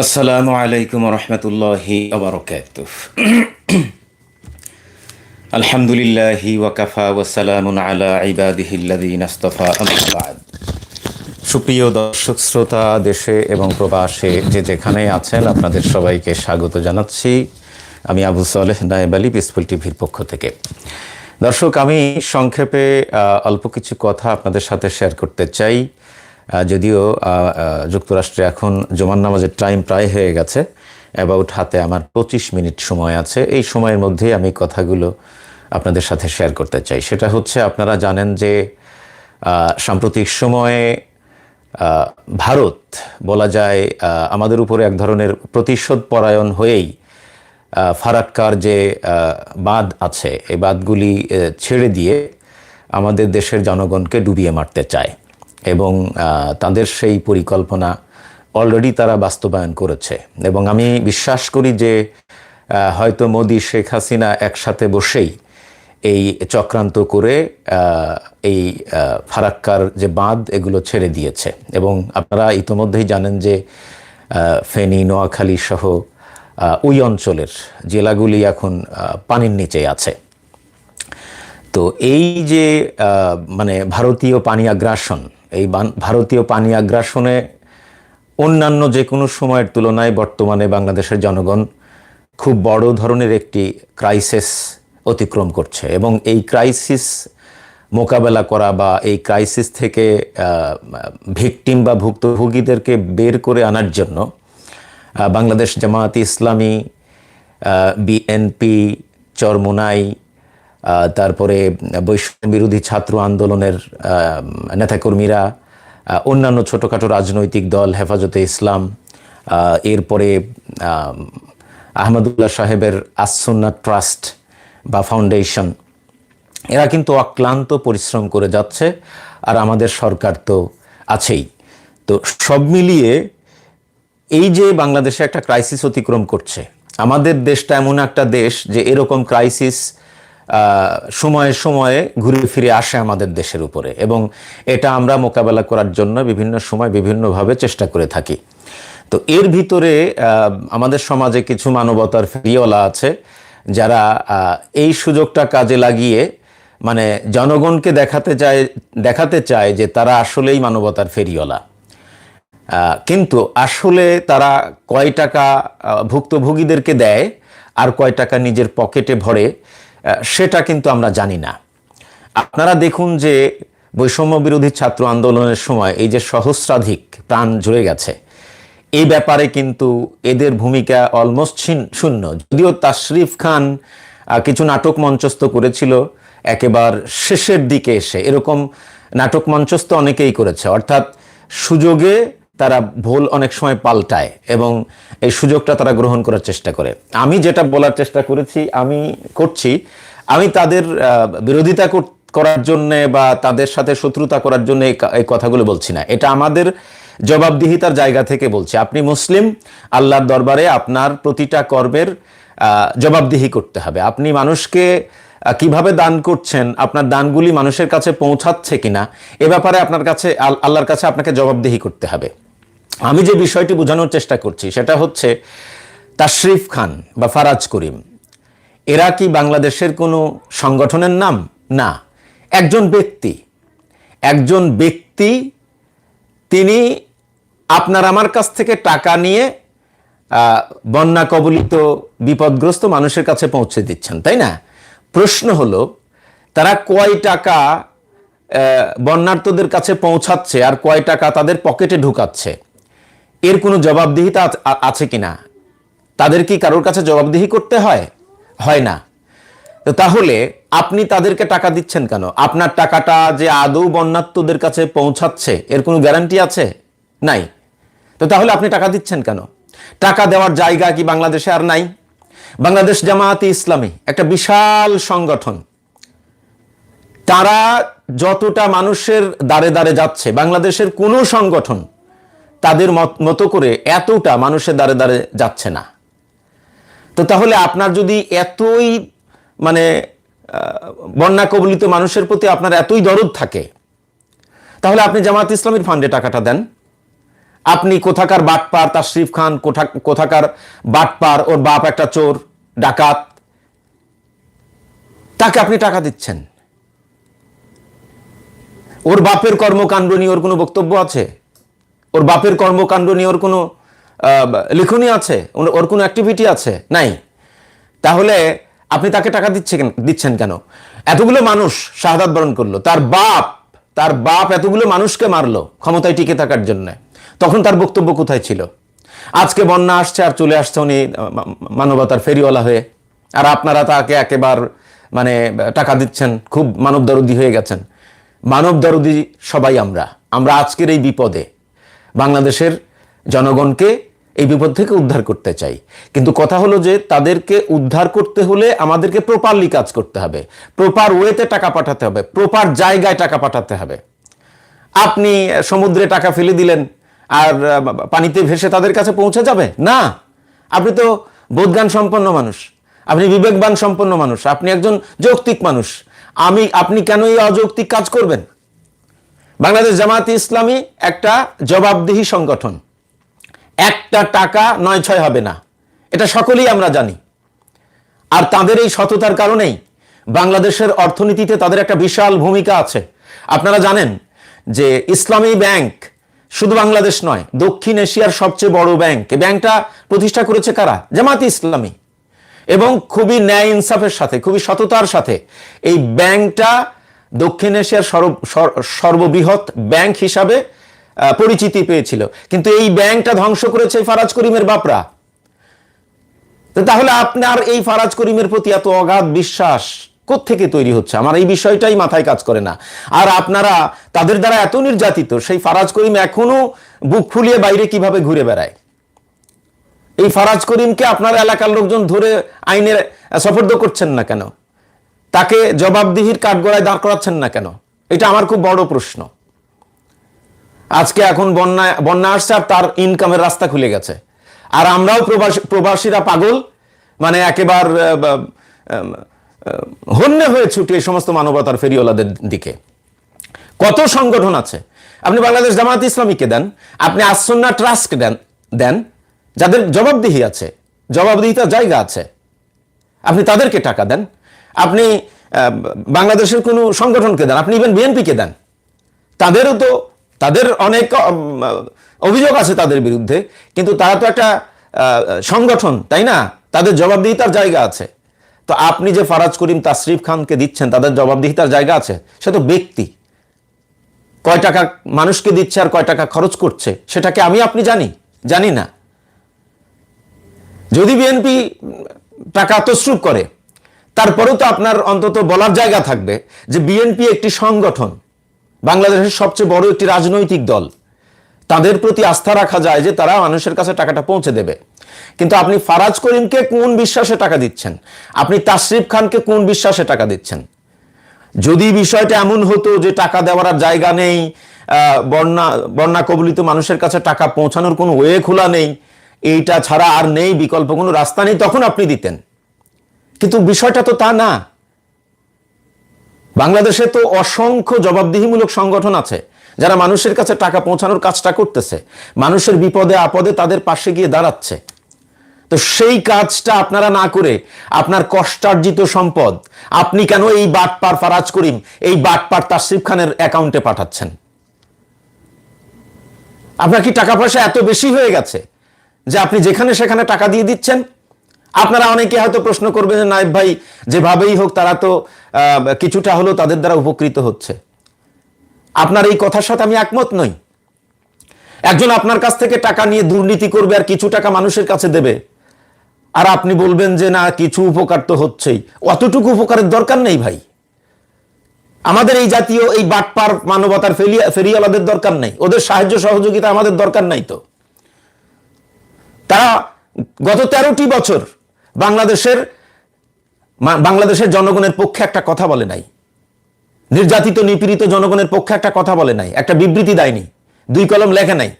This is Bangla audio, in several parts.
আসসালামু আলাইকুম রহমতুল্লাহি আলহামদুলিল্লাহি ওয়াকাফা ওয়াসালামুন আলা ইবাদিহিল্লাযীন আস্তাফা আম্মা বা'দ। সুপ্রিয় দর্শক, শ্রোতা, দেশে এবং প্রবাসে যে যেখানে আছেন, আপনাদের সবাইকে স্বাগত জানাচ্ছি আমি আবু সালেহ নায়েব আলী, পিসফুল টিভির পক্ষ থেকে। দর্শক, আমি সংক্ষেপে অল্প কিছু কথা আপনাদের সাথে শেয়ার করতে চাই। যদিও যুক্তরাষ্ট্রে এখন জমান নামাজের টাইম প্রায় হয়ে গেছে অ্যাবাউট হাতে আমার পঁচিশ মিনিট সময় আছে। এই সময়ের মধ্যে আমি কথাগুলো আপনাদের সাথে শেয়ার করতে চাই। সেটা হচ্ছে, আপনারা জানেন যে সাম্প্রতিক সময়ে ভারত বলা যায় আমাদের উপরে এক ধরনের প্রতিশোধ পরায়ণ হয়েই ফারাক্কার যে বাঁধ আছে, এই বাঁধগুলি ছেড়ে দিয়ে আমাদের দেশের জনগণকে ডুবিয়ে মারতে চায়। এবং তাদের সেই পরিকল্পনা অলরেডি তারা বাস্তবায়ন করেছে। এবং আমি বিশ্বাস করি যে হয়তো মোদি, শেখ হাসিনা একসাথে বসেই এই চক্রান্ত করে এই ফারাক্কার যে বাঁধ, এগুলো ছেড়ে দিয়েছে। এবং আপনারা ইতোমধ্যেই জানেন যে ফেনী, নোয়াখালী সহ ওই অঞ্চলের জেলাগুলি এখন পানির নিচে আছে। তো এই যে মানে ভারতীয় পানি আগ্রাসন এই ভারতীয় পানি আগ্রাসনে অন্যান্য যে কোনো সময়ের তুলনায় বর্তমানে বাংলাদেশের জনগণ খুব বড় ধরনের একটি ক্রাইসিস অতিক্রম করছে এবং এই ক্রাইসিস মোকাবেলা করা বা এই ক্রাইসিস থেকে ভিকটিম বা ভুক্তভোগীদেরকে বের করে আনার জন্য বাংলাদেশ জামায়াত ইসলামী বিএনপি, চরমোনাই তারপরে বৈষম্য বিরোধী ছাত্র আন্দোলনের নেতাকর্মীরা অন্যান্য ছোটোখাটো রাজনৈতিক দল, হেফাজতে ইসলাম এরপরে আহমদুল্লাহ সাহেবের আসন্না ট্রাস্ট বা ফাউন্ডেশন, এরা কিন্তু অক্লান্ত পরিশ্রম করে যাচ্ছে আর আমাদের সরকার তো আছেই। তো সব মিলিয়ে এই যে বাংলাদেশে একটা ক্রাইসিস অতিক্রম করছে, আমাদের দেশটা এমন একটা দেশ যে এরকম ক্রাইসিস সময়ে সময়ে ঘুরে ফিরে আসে আমাদের দেশের উপরে। এবং এটা আমরা মোকাবেলা করার জন্য বিভিন্ন সময় বিভিন্নভাবে চেষ্টা করে থাকি। তো এর ভিতরে আমাদের সমাজে কিছু মানবতার ফেরিওয়ালা আছে, যারা এই সুযোগটা কাজে লাগিয়ে মানে জনগণকে দেখাতে চায় দেখাতে চায় যে তারা আসলেই মানবতার ফেরিওয়ালা। কিন্তু আসলে তারা কয় টাকা ভুক্তভোগীদেরকে দেয়, আর কয় টাকা নিজের পকেটে ভরে সেটা কিন্তু আমরা জানি না। আপনারা দেখুন যে বৈষম্য বিরোধী ছাত্র আন্দোলনের সময় এই যে সহস্রাধিক প্রাণ ঝরে গেছে এই ব্যাপারে কিন্তু এদের ভূমিকা অলমোস্ট শূন্য। যদিও তাশরিফ খান কিছু নাটক মঞ্চস্থ করেছিল, একেবার শেষের দিকে এসে। এরকম নাটক মঞ্চস্থ অনেকেই করেছে। অর্থাৎ সুযোগে তারা ভুল অনেক সময় পাল্টায় এবং এই সুযোগটা তারা গ্রহণ করার চেষ্টা করে। আমি যেটা বলার চেষ্টা করেছি, আমি করছি। আমি তাদের বিরোধিতা কর- করার জন্যে বা তাদের সাথে শত্রুতা করার জন্য এই কথাগুলো বলছি না। এটা আমাদের জবাবদিহিতার জায়গা থেকে বলছি। আপনি মুসলিম, আল্লাহর দরবারে আপনার প্রতিটা কর্মের জবাবদিহি করতে হবে। আপনি মানুষকে কীভাবে দান করছেন, আপনার দানগুলি মানুষের কাছে পৌঁছাচ্ছে কিনা, এ ব্যাপারে আপনার কাছে, আল- আল্লাহর কাছে আপনাকে জবাবদিহি করতে হবে। আমি যে বিষয়টি বোঝানোর চেষ্টা করছি সেটা হচ্ছে তাশরিফ খান বা ফারাজ করিম। এরা কি বাংলাদেশের কোনো সংগঠনের নাম? না। একজন ব্যক্তি। একজন ব্যক্তি তিনি আপনার আমার কাছ থেকে টাকা নিয়ে বন্যা কবলিত বিপদগ্রস্ত মানুষের কাছে পৌঁছে দিচ্ছেন তাই না? প্রশ্ন হলো তারা কয় টাকা আহ, বন্যার্তদের কাছে পৌঁছাচ্ছে আর কয় টাকা তাদের পকেটে ঢুকাচ্ছে? এর কোনো জবাবদিহিতা আছে কিনা? তাদের কি কারোর কাছে জবাবদিহি করতে হয়? হয় না। তো তাহলে আপনি তাদেরকে টাকা দিচ্ছেন কেন? আপনার টাকাটা যে আদৌ বন্যাত্মদের কাছে পৌঁছাচ্ছে, এর কোনো গ্যারান্টি আছে? নাই। তো তাহলে আপনি টাকা দিচ্ছেন কেন? টাকা দেওয়ার জায়গা কি বাংলাদেশে আর নাই? বাংলাদেশ জামায়াতে ইসলামী একটা বিশাল সংগঠন। তারা যতটা মানুষের দাঁড়ে দাঁড়ে যাচ্ছে, বাংলাদেশের কোনো সংগঠন তাদের মত- করে এতটা মানুষের দ্বারে দাঁড়ে যাচ্ছে না। তো তাহলে আপনার যদি এতই মানে বন্যা কবলিত মানুষের প্রতি আপনার এতই দরদ থাকে, তাহলে আপনি জামাত ইসলামের ফান্ডে টাকাটা দেন। আপনি কোথাকার বাটপার তাশরিফ খান, কোথা, কোথাকার বাটপার ওর বাপ একটা চোর, ডাকাত, তাকে আপনি টাকা দিচ্ছেন। ওর বাপের কর্মকাণ্ড নিয়ে ওর কোনো বক্তব্য আছে? ওর বাপের কর্মকাণ্ড নিয়ে ওর কোনো আহ, লিখনী আছে? ওর- কোনো অ্যাক্টিভিটি আছে? নাই। তাহলে আপনি তাকে টাকা দিচ্ছে দিচ্ছেন কেন? এতগুলো মানুষ শাহাদাত বরণ করল। তার বাপ তার বাপ এতগুলো মানুষকে মারলো ক্ষমতায় টিকে থাকার জন্য। তখন তার বক্তব্য কোথায় ছিল? আজকে বন্যা আসছে আর চলে আসছে উনি মানবতার ফেরিওয়ালা হয়ে। আর আপনারা তাকে একেবার মানে টাকা দিচ্ছেন খুব মানব দরদি হয়ে গেছেন। মানব দরদি সবাই আমরা। আমরা আজকের এই বিপদে। বাংলাদেশের জনগণকে এই বিপদ থেকে উদ্ধার করতে চাই। কিন্তু কথা হলো যে তাদেরকে উদ্ধার করতে হলে আমাদেরকে প্রপারলি কাজ করতে হবে। প্রপার ওয়েতে টাকা পাঠাতে হবে প্রপার জায়গায় টাকা পাঠাতে হবে। আপনি সমুদ্রে টাকা ফেলে দিলেন আর পানিতে ভেসে তাদের কাছে পৌঁছে যাবে? না। আপনি তো বোধগান সম্পন্ন মানুষ। আপনি বিবেকবান সম্পন্ন মানুষ। আপনি একজন যৌক্তিক মানুষ। আমি, আপনি কেন এই অযৌক্তিক কাজ করবেন? বাংলাদেশ জামায়াত ইসলামী একটা জবাবদিহি সংগঠন। একটা টাকা নয় ছয় হবে না। এটা সকলেই আমরা জানি। আর তাদের এই সততার কারণেই বাংলাদেশের অর্থনীতিতে তাদের একটা বিশাল ভূমিকা আছে। আপনারা জানেন যে ইসলামী ব্যাংক শুধু বাংলাদেশ নয়, দক্ষিণ এশিয়ার সবচেয়ে বড় ব্যাংক। এই ব্যাংকটা প্রতিষ্ঠা করেছে কারা? জামাত ইসলামী। এবং খুবই ন্যায় ইনসাফের সাথে, খুবই সততার সাথে এই ব্যাংকটা দক্ষিণ এশিয়ার সর্ব- সর্ববৃহৎ ব্যাংক হিসাবে পরিচিতি পেয়েছিল। কিন্তু এই ব্যাংকটা ধ্বংস করেছে ফারাজ করিমের বাপরা। তাহলে আপনার এই ফারাজ করিমের প্রতি এত অগাধ বিশ্বাস থেকে তৈরি হচ্ছে? আমার এই বিষয়টাই মাথায় কাজ করে না। আর আপনারা, তাদের দ্বারা এত নির্যাতিত, সেই ফারাজ করিম এখনও বুক ফুলিয়ে বাইরে কীভাবে ঘুরে বেড়ায়? এই ফারাজ করিমকে আপনার এলাকার লোকজন ধরে আইনের সফর্দ করছেন না কেন? তাকে জবাবদিহির কাঠগড়ায় দাঁড় করাচ্ছেন না কেন? এটা আমার খুব বড় প্রশ্ন। আজকে এখন বন্যা বন্যা আসছে আর তার ইনকামের রাস্তা খুলে গেছে। আর আমরাও প্রবাসী, প্রবাসীরা পাগল। মানে একেবার হন্যে হয়ে ছুটি এই সমস্ত মানবতার ফেরিওয়ালাদের দিকে। কত সংগঠন আছে? আপনি বাংলাদেশ জামাত ইসলামীকে দেন, আপনি আসন্না ট্রাস্টকে দেন দেন, যাদের জবাবদিহি আছে, জবাবদিহিতার জায়গা আছে, আপনি তাদেরকে টাকা দেন। আপনি বাংলাদেশের কোনো সংগঠনকে দেন, আপনি ইভেন বিএনপিকে দেন। তাদেরও তো, তাদের অনেক অভিযোগ আছে তাদের বিরুদ্ধে, কিন্তু তারা তো একটা সংগঠন, তাই না? তাদের জবাবদিহিতার জায়গা আছে। তো আপনি যে ফারাজ করিম তাসরিফ খানকে দিচ্ছেন, তাদের জবাবদিহিতার জায়গা আছে। সে তো ব্যক্তি। কয় টাকা মানুষকে দিচ্ছে আর কয় টাকা খরচ করছে, সেটাকে আমি, আপনি জানি জানি না। যদি বিএনপি টাকা তসরুপ করে তারপরেও তো আপনার অন্তত বলার জায়গা থাকবে যে বিএনপি একটি সংগঠন, বাংলাদেশের সবচেয়ে বড় একটি রাজনৈতিক দল। তাদের প্রতি আস্থা রাখা যায় যে তারা মানুষের কাছে টাকাটা পৌঁছে দেবে। কিন্তু আপনি ফারাজ করিমকে কোন বিশ্বাসে টাকা দিচ্ছেন? আপনি তাশরিফ খানকে কোন বিশ্বাসে টাকা দিচ্ছেন? যদি বিষয়টা এমন হতো যে টাকা দেওয়ার আর জায়গা নেই বন্যা বন্যা কবলিত মানুষের কাছে টাকা পৌঁছানোর কোনো ওয়ে খোলা নেই, এইটা ছাড়া আর নেই বিকল্প কোনো রাস্তা নেই, তখন আপনি দিতেন। কিন্তু বিষয়টা তো তা না। বাংলাদেশে তো অসংখ্য জবাবদিহিমূলক সংগঠন আছে, যারা মানুষের কাছে টাকা পৌঁছানোর কাজটা করতেছে। মানুষের বিপদে আপদে তাদের পাশে গিয়ে দাঁড়াচ্ছে। তো সেই কাজটা আপনারা না করে আপনার কষ্টার্জিত সম্পদ আপনি কেন এই বাটপার ফারাজ করিম, এই বাটপার তাসিফ খানের অ্যাকাউন্টে পাঠাচ্ছেন? আপনার কি টাকা পয়সা এত বেশি হয়ে গেছে যে আপনি যেখানে সেখানে টাকা দিয়ে দিচ্ছেন? আপনারা অনেকে হয়তো প্রশ্ন করবেন যে, নায়েব ভাই, যেভাবেই হোক তারা তো কিছুটা হলেও তাদের দ্বারা উপকৃত হচ্ছে। আপনার এই কথার সাথে আমি একমত নই। একজন আপনার কাছ থেকে টাকা নিয়ে দুর্নীতি করবে আর কিছু টাকা মানুষের কাছে দেবে, আর আপনি বলবেন যে, না, কিছু উপকার তো হচ্ছেই। অতটুকু উপকারের দরকার নেই ভাই। আমাদের এই জাতীয় এই বাটপার মানবতার ফেরিয়া ফেরিওয়ালাদের দরকার নেই। ওদের সাহায্য সহযোগিতা আমাদের দরকার নাই তো। তারা গত তেরোটি বছর বাংলাদেশের বাংলাদেশের জনগণের পক্ষে একটা কথা বলে নাই। নির্যাতিত, নিপীড়িত জনগণের পক্ষে একটা কথা বলে নাই। একটা বিবৃতি দেয়নি। দুই কলম লেখে নাই।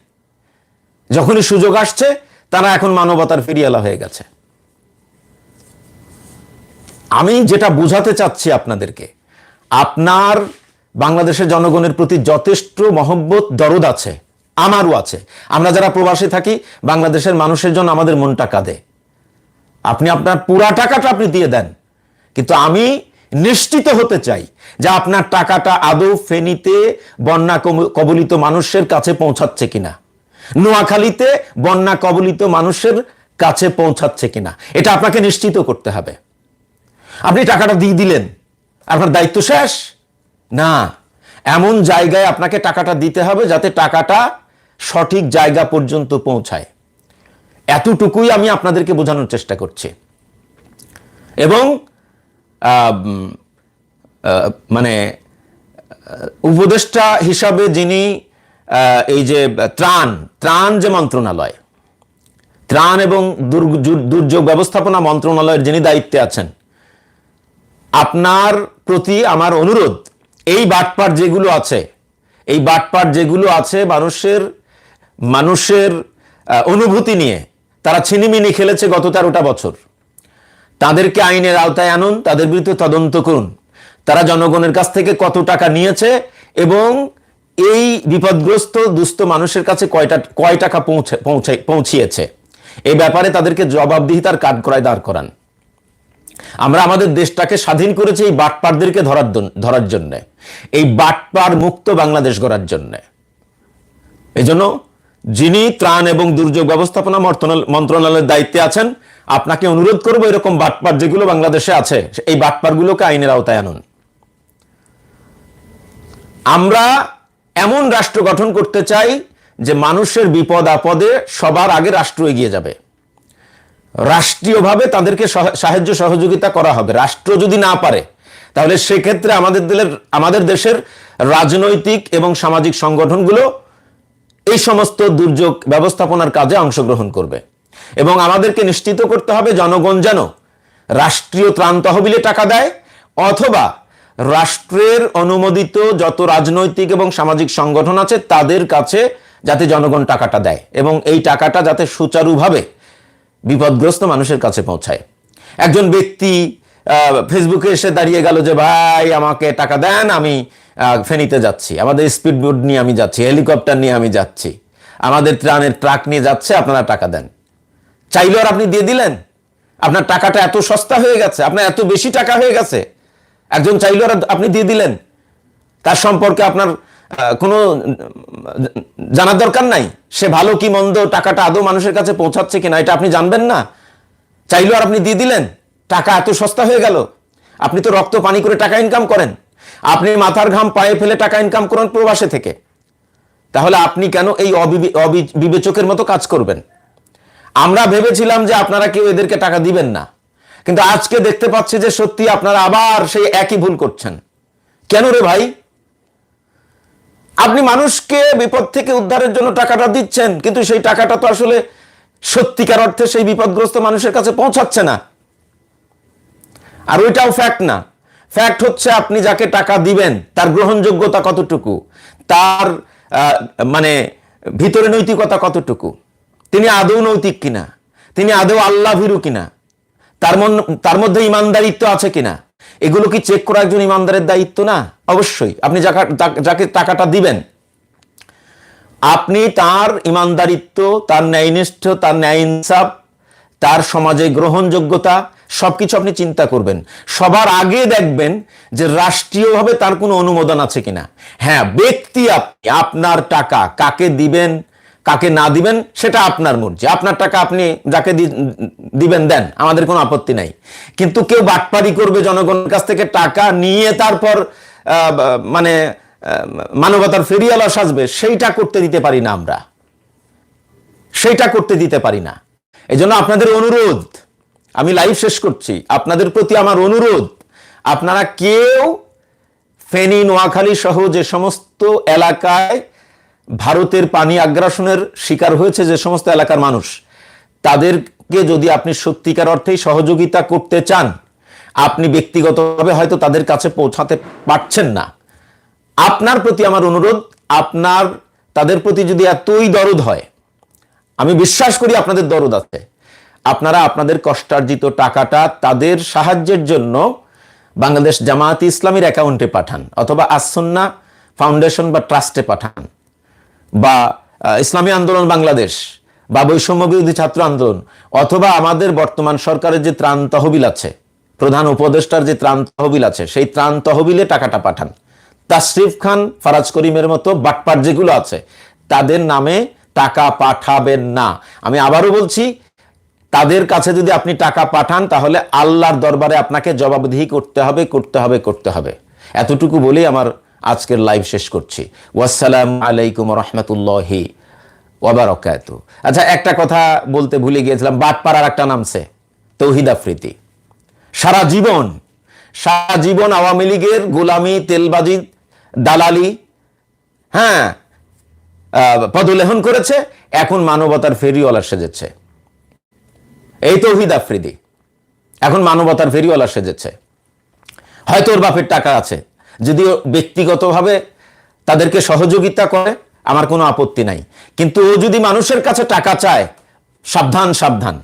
যখনই সুযোগ আসছে, তারা এখন মানবতার ফেরিয়ালা হয়ে গেছে। আমি যেটা বোঝাতে চাচ্ছি আপনাদেরকে, আপনার বাংলাদেশের জনগণের প্রতি যথেষ্ট মহব্বত, দরদ আছে, আমারও আছে। আমরা যারা প্রবাসী থাকি, বাংলাদেশের মানুষের জন্য আমাদের মনটা কাঁদে। আপনি আপনার পুরা টাকাটা আপনি দিয়ে দেন। কিন্তু আমি নিশ্চিত হতে চাই যে আপনার টাকাটা আদৌ ফেনীতে বন্যা কবলিত মানুষের কাছে পৌঁছাচ্ছে কিনা। নোয়াখালীতে বন্যা কবলিত মানুষের কাছে পৌঁছাচ্ছে কিনা। এটা আপনাকে নিশ্চিত করতে হবে। আপনি টাকাটা দিয়ে দিলেন। আপনার দায়িত্ব শেষ? না। এমন জায়গায় আপনাকে টাকাটা দিতে হবে যাতে টাকাটা সঠিক জায়গা পর্যন্ত পৌঁছায়। এতটুকুই আমি আপনাদেরকে বোঝানোর চেষ্টা করছি। এবং মানে উপদেষ্টা হিসাবে যিনি এই যে, ত্রাণ ত্রাণ যে মন্ত্রণালয়, ত্রাণ এবং দুর্যোগ ব্যবস্থাপনা মন্ত্রণালয়ের যিনি দায়িত্বে আছেন, আপনার প্রতি আমার অনুরোধ, এই বাটপার যেগুলো আছে, এই বাটপার যেগুলো আছে মানুষের মানুষের অনুভূতি নিয়ে তারা ছিনিমিনি খেলেছে গত তেরোটা বছর। তাদেরকে আইনের আওতায় আনুন, তাদের বিরুদ্ধে তদন্ত করুন। তারা জনগণের কাছ থেকে কত টাকা নিয়েছে এবং এই বিপদগ্রস্ত, দুস্থ মানুষের কাছে কয়টা, কয় টাকা পৌঁছে পৌঁছে, পৌঁছিয়েছে। এই ব্যাপারে তাদেরকে জবাবদিহিতার কাজ করায় দাঁড় করান। আমরা আমাদের দেশটাকে স্বাধীন করেছি এই বাটপারদেরকে ধরার ধরার জন্য। এই বাটপার মুক্ত বাংলাদেশ গড়ার জন্য। এই জন্য যিনি ত্রাণ এবং দুর্যোগ ব্যবস্থাপনা মন্ত্রণালয়ের দায়িত্বে আছেন, আপনাকে অনুরোধ করব এরকম বাটপার যেগুলো বাংলাদেশে আছে, এই বাটপারগুলোকে আইনের আওতায় আনুন। আমরা এমন রাষ্ট্র গঠন করতে চাই যে মানুষের বিপদ আপদে সবার আগে রাষ্ট্র এগিয়ে যাবে। রাষ্ট্রীয়ভাবে তাদেরকে সাহায্য সহযোগিতা করা হবে। রাষ্ট্র যদি না পারে, তাহলে সেক্ষেত্রে আমাদের আমাদের দেশের রাজনৈতিক এবং সামাজিক সংগঠনগুলো এই সমস্ত দুর্যোগ ব্যবস্থাপনার কাজে অংশগ্রহণ করবে। এবং আমাদেরকে নিশ্চিত করতে হবে জনগণ যেন রাষ্ট্রীয় ত্রাণ তহবিলে টাকা দেয় অথবা রাষ্ট্রের অনুমোদিত যত রাজনৈতিক এবং সামাজিক সংগঠন আছে তাদের কাছে যাতে জনগণ টাকাটা দেয় এবং এই টাকাটা যাতে সুচারুভাবে বিপদগ্রস্ত মানুষের কাছে পৌঁছায়। একজন ব্যক্তি ফেসবুকে এসে দাঁড়িয়ে গেল যে, ভাই, আমাকে টাকা দেন, আমি ফেনীতে যাচ্ছি। আমাদের স্পিড বোট নিয়ে আমি যাচ্ছি হেলিকপ্টার নিয়ে আমি যাচ্ছি। আমাদের ত্রাণের ট্রাক নিয়ে যাচ্ছে, আপনারা টাকা দেন। চাইলেও আর আপনি দিয়ে দিলেন? আপনার টাকাটা এত সস্তা হয়ে গেছে, আপনার এত বেশি টাকা হয়ে গেছে। একজন চাইলেও আর আপনি দিয়ে দিলেন? তার সম্পর্কে আপনার কোনো জানার দরকার নাই? সে ভালো কি মন্দ টাকাটা আদৌ মানুষের কাছে পৌঁছাচ্ছে কিনা, এটা আপনি জানবেন না? চাইলেও আর আপনি দিয়ে দিলেন? টাকা এত সস্তা হয়ে গেল? আপনি তো রক্ত, পানি করে টাকা ইনকাম করেন। আপনি মাথার ঘাম পায়ে ফেলে টাকা ইনকাম করেন প্রবাসে থেকে। তাহলে আপনি কেন এই বিবেচকের মতো কাজ করবেন? আমরা ভেবেছিলাম যে আপনারা কেউ এদেরকে টাকা দিবেন না। কিন্তু আজকে দেখতে পাচ্ছি যে সত্যি আপনারা আবার সেই একই ভুল করছেন। কেন রে ভাই? আপনি মানুষকে বিপদ থেকে উদ্ধারের জন্য টাকাটা দিচ্ছেন, কিন্তু সেই টাকাটা তো আসলে সত্যিকার অর্থে সেই বিপদগ্রস্ত মানুষের কাছে পৌঁছাচ্ছে না। আর ওইটাও ফ্যাক্ট না। ফ্যাক্ট হচ্ছে আপনি যাকে টাকা দিবেন, তার গ্রহণযোগ্যতা কতটুকু? তার মানে ভিতরে নৈতিকতা কতটুকু? তিনি আদৌ নৈতিক কিনা? তিনি আদৌ আল্লাহ ভীরু কিনা? তার মন, তার মধ্যে ইমানদারিত্ব আছে কিনা? এগুলো কি চেক করা একজন ইমানদারের দায়িত্ব না? অবশ্যই। আপনি যাকে টাকাটা দিবেন, আপনি তার ইমানদারিত্ব, তার ন্যায়নিষ্ঠ, তার ন্যায় ইনসাফ, তার সমাজে গ্রহণযোগ্যতা সবকিছু আপনি চিন্তা করবেন। সবার আগে দেখবেন যে রাষ্ট্রীয়ভাবে তার কোনো অনুমোদন আছে কিনা। হ্যাঁ ব্যক্তি আপনি, আপনার টাকা কাকে দিবেন, কাকে না দিবেন, সেটা আপনার মর্জি। আপনার টাকা আপনি যাকে দিবেন, দেন, আমাদের কোনো আপত্তি নাই। কিন্তু কেউ বাটপারি করবে জনগণের কাছ থেকে টাকা নিয়ে তারপর মানে মানবতার ফেরিয়ালা সাজবে, সেইটা করতে দিতে পারি না আমরা। সেইটা করতে দিতে পারি না। এই জন্য আপনাদের অনুরোধ আমি লাইভ শেষ করছি। আপনাদের প্রতি আমার অনুরোধ, আপনারা কেউ ফেনী, নোয়াখালী সহ যে সমস্ত এলাকায় ভারতের পানি আগ্রাসনের শিকার হয়েছে, যে সমস্ত এলাকার মানুষ, তাদেরকে যদি আপনি সত্যিকার অর্থেই সহযোগিতা করতে চান, আপনি ব্যক্তিগতভাবে হয়তো তাদের কাছে পৌঁছাতে পারছেন না। আপনার প্রতি আমার অনুরোধ, আপনার, তাদের প্রতি যদি এতই দরদ হয়, আমি বিশ্বাস করি আপনাদের দরদ আছে। আপনারা আপনাদের কষ্টার্জিত টাকাটা তাদের সাহায্যের জন্য বাংলাদেশ জামায়াত ইসলামীর অ্যাকাউন্টে পাঠান অথবা আসন্না ফাউন্ডেশন বা ট্রাস্টে পাঠান বা ইসলামী আন্দোলন বাংলাদেশ বা বৈষম্য বিরোধী ছাত্র আন্দোলন অথবা আমাদের বর্তমান সরকারের যে ত্রাণ তহবিল আছে, প্রধান উপদেষ্টার যে ত্রাণ তহবিল আছে, সেই ত্রাণ তহবিলে টাকাটা পাঠান। তাশরিফ খান, ফারাজ করিমের মতো বাটপাট যেগুলো আছে, তাদের নামে টাকা পাঠাবেন না। আমি আবারও বলছি তাদের কাছে যদি আপনি টাকা পাঠান, তাহলে আল্লাহর দরবারে আপনাকে জবাবদিহি করতে হবে করতে হবে করতে হবে। এতটুকু বলেই আমার আজকের লাইভ শেষ করছি। ওয়াসালাম আলাইকুম রহমতুল্লাহি ওয়াবারকাত আচ্ছা একটা কথা বলতে ভুলে গিয়েছিলাম, বাটপাড়ার একটা নামছে, তৌহিদ আফ্রিদি। সারা জীবন সারা জীবন আওয়ামী লীগের গোলামি, তেলবাজি, দালালি হ্যাঁ পদলেহন করেছে, এখন মানবতার ফেরিওয়ালা সেজেছে। এই তৌহিদ আফ্রিদি। এখন মানবতার ফেরিওয়ালা সেজেছে। হয়তো ওর বাপের টাকা আছে। যদিও ব্যক্তিগতভাবে তাদেরকে সহযোগিতা করে, আমার কোনো আপত্তি নাই। কিন্তু ও যদি মানুষের কাছে টাকা চায়, সাবধান সাবধান।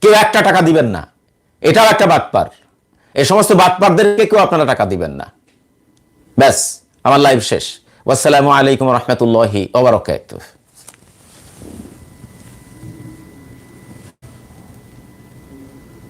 কেউ একটা টাকা দিবেন না। এটাও একটা বাটপার। এ সমস্ত বাটপারদেরকে কেউ আপনারা টাকা দিবেন না। ব্যাস, আমার লাইভ শেষ। ওয়াসসালামু আলাইকুম রহমতুল্লাহি ওবরাকাতুহ